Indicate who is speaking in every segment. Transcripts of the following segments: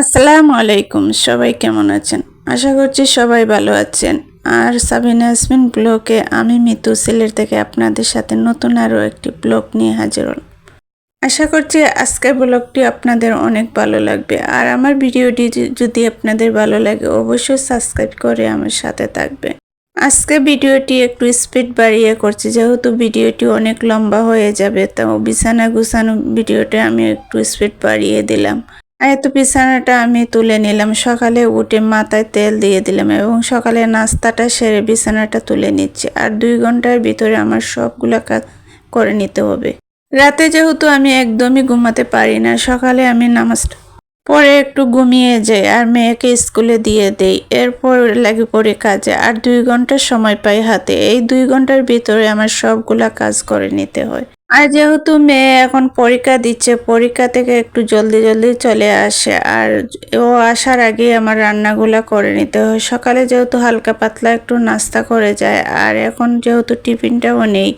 Speaker 1: আসসালামু আলাইকুম, সবাই কেমন আছেন? আশা করছি সবাই ভালো আছেন। আর সাবিনা ইয়াসমিন ব্লগে আমি মিতু সিলেট থেকে আপনাদের সাথে নতুন আরও একটি ব্লগ নিয়ে হাজির হলাম। আশা করছি আজকের ব্লগটি আপনাদের অনেক ভালো লাগবে। আর আমার ভিডিওটি যদি আপনাদের ভালো লাগে, অবশ্যই সাবস্ক্রাইব করে আমার সাথে থাকবে। আজকে ভিডিওটি একটু স্পিড বাড়িয়ে করছি, যেহেতু ভিডিওটি অনেক লম্বা হয়ে যাবে তো বিছানা গুছানো ভিডিওটা আমি একটু স্পিড বাড়িয়ে দিলাম। এত বিছানাটা আমি তুলে নিলাম। সকালে উঠে মাথায় তেল দিয়ে দিলাম এবং সকালে নাস্তাটা সেরে বিছানাটা তুলে নিচ্ছি। আর দুই ঘণ্টার ভিতরে আমার সবগুলো কাজ করে নিতে হবে। রাতে যেহেতু আমি একদমই ঘুমাতে পারি না, সকালে আমি নামাজটা পরে একটু ঘুমিয়ে যাই আর মেয়েকে স্কুলে দিয়ে দেই। এরপর লাগে পড়ে কাজে আর দুই ঘণ্টার সময় পাই হাতে। এই দুই ঘণ্টার ভিতরে আমার সবগুলা কাজ করে নিতে হয়। আর যেহেতু মেয়ে এখন পরীক্ষা দিচ্ছে, পরীক্ষা থেকে একটু জলদি জলদি চলে আসে। আর ও আসার আগেই আমার রান্নাগুলো করে নিতে হয়। সকালে যেহেতু হালকা পাতলা একটু নাস্তা করে যায়, আর এখন যেহেতু টিফিনটাও নেই,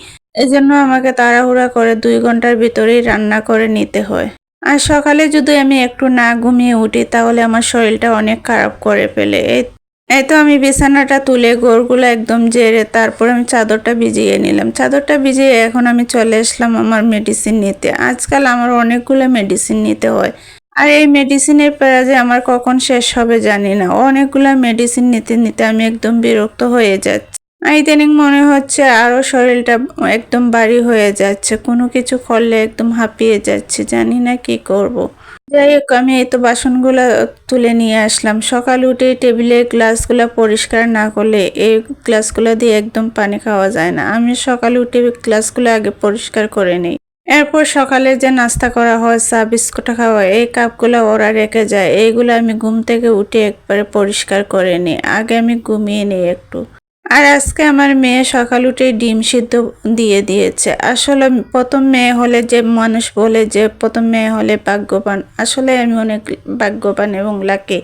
Speaker 1: এজন্য আমাকে তাড়াহুড়া করে দুই ঘণ্টার ভিতরেই রান্না করে নিতে হয়। আর সকালে যদি আমি একটু না ঘুমিয়ে উঠি, তাহলে আমার শরীরটা অনেক খারাপ করে ফেলে। এই এই তো আমি বিছানাটা তুলে গোড়গুলো একদম জেরে তারপর আমি চাদরটা ভিজিয়ে নিলাম। চাদরটা ভিজিয়ে এখন আমি চলে আসলাম আমার মেডিসিন নিতে। আজকাল আমার অনেকগুলো মেডিসিন নিতে হয়। আর এই মেডিসিনের প্যারাজে আমার কখন শেষ হবে জানি না। অনেকগুলো মেডিসিন নিতে নিতে আমি একদম বিরক্ত হয়ে যাচ্ছি। ইদানিং মনে হচ্ছে আরও শরীরটা একদম ভারী হয়ে যাচ্ছে। কোনো কিছু করলে একদম হাঁপিয়ে যাচ্ছে। জানি না কি করব। যাই হোক, আমি এই তো বাসনগুলো তুলে নিয়ে আসলাম। সকাল উঠে টেবিলের গ্লাসগুলো পরিষ্কার না করলে এই গ্লাসগুলো দিয়ে একদম পানি খাওয়া যায় না। আমি সকাল উঠে গ্লাসগুলো আগে পরিষ্কার করে নিই। এরপর সকালে যে নাস্তা করা হয়, চা, বিস্কুট খাওয়া, এই কাপগুলো ওরা রেখে যায়। এইগুলো আমি ঘুম থেকে উঠে একবারে পরিষ্কার করে নিই। আগে আমি ঘুমিয়ে নিই একটু। আর আজকে আমার মেয়ে সকাল উঠে ডিম সিদ্ধ দিয়ে দিয়েছে। আসলে প্রথম মেয়ে হলে যে মানুষ বলে যে প্রথম মেয়ে হলে ভাগ্যবান, আসলে আমি অনেক ভাগ্যবান এবং লাকি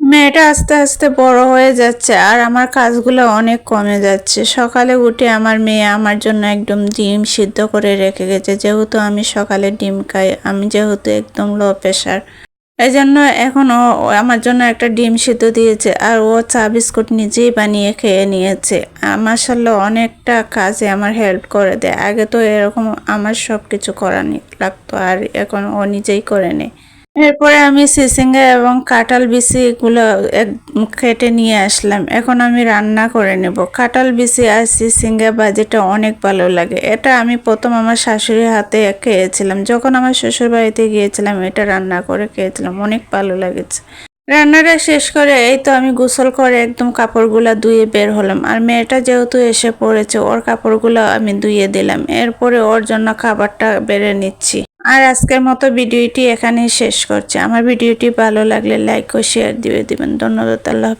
Speaker 1: মেয়েটা আস্তে আস্তে বড় হয়ে যাচ্ছে আর আমার কাজগুলো অনেক কমে যাচ্ছে। সকালে উঠে আমার মেয়ে আমার জন্য একদম ডিম সিদ্ধ করে রেখে গেছে। যেহেতু আমি সকালে ডিম খাই, আমি যেহেতু একদম লো প্রেশার এই জন্য এখন ও আমার জন্য একটা ডিম সিদ্ধ দিয়েছে আর ও চা বিস্কুট নিজেই বানিয়ে খেয়ে নিয়েছে। মাসাল্লাহ অনেকটা কাজে আমার হেল্প করে দেয়। আগে তো এরকম আমার সব কিছু করা লাগতো আর এখন ও নিজেই করে নেয়। এরপরে আমি সিসিঙ্গা এবং কাঁঠাল বিচিগুলো এক কেটে নিয়ে আসলাম। এখন আমি রান্না করে নেব। কাঁঠাল বিচি আর সিসিঙ্গা বাজিটা অনেক ভালো লাগে। এটা আমি প্রথম আমার শাশুড়ির হাতে খেয়েছিলাম। যখন আমার শ্বশুর বাড়িতে গিয়েছিলাম, এটা রান্না করে খেয়েছিলাম। অনেক ভালো লেগেছে। রান্নাটা শেষ করে এই তো আমি গোসল করে একদম কাপড়গুলো ধুয়ে বের হলাম। আর মেয়েটা যেহেতু এসে পড়েছে, ওর কাপড়গুলো আমি ধুয়ে দিলাম। এরপরে ওর জন্য খাবারটা বেড়ে নিচ্ছি। আর আজকের মতো ভিডিওটি এখানেই শেষ করছি আমার ভিডিওটি ভালো লাগলে লাইক ও শেয়ার দিয়ে দিবেন ধন্যবাদ, আল্লাহ।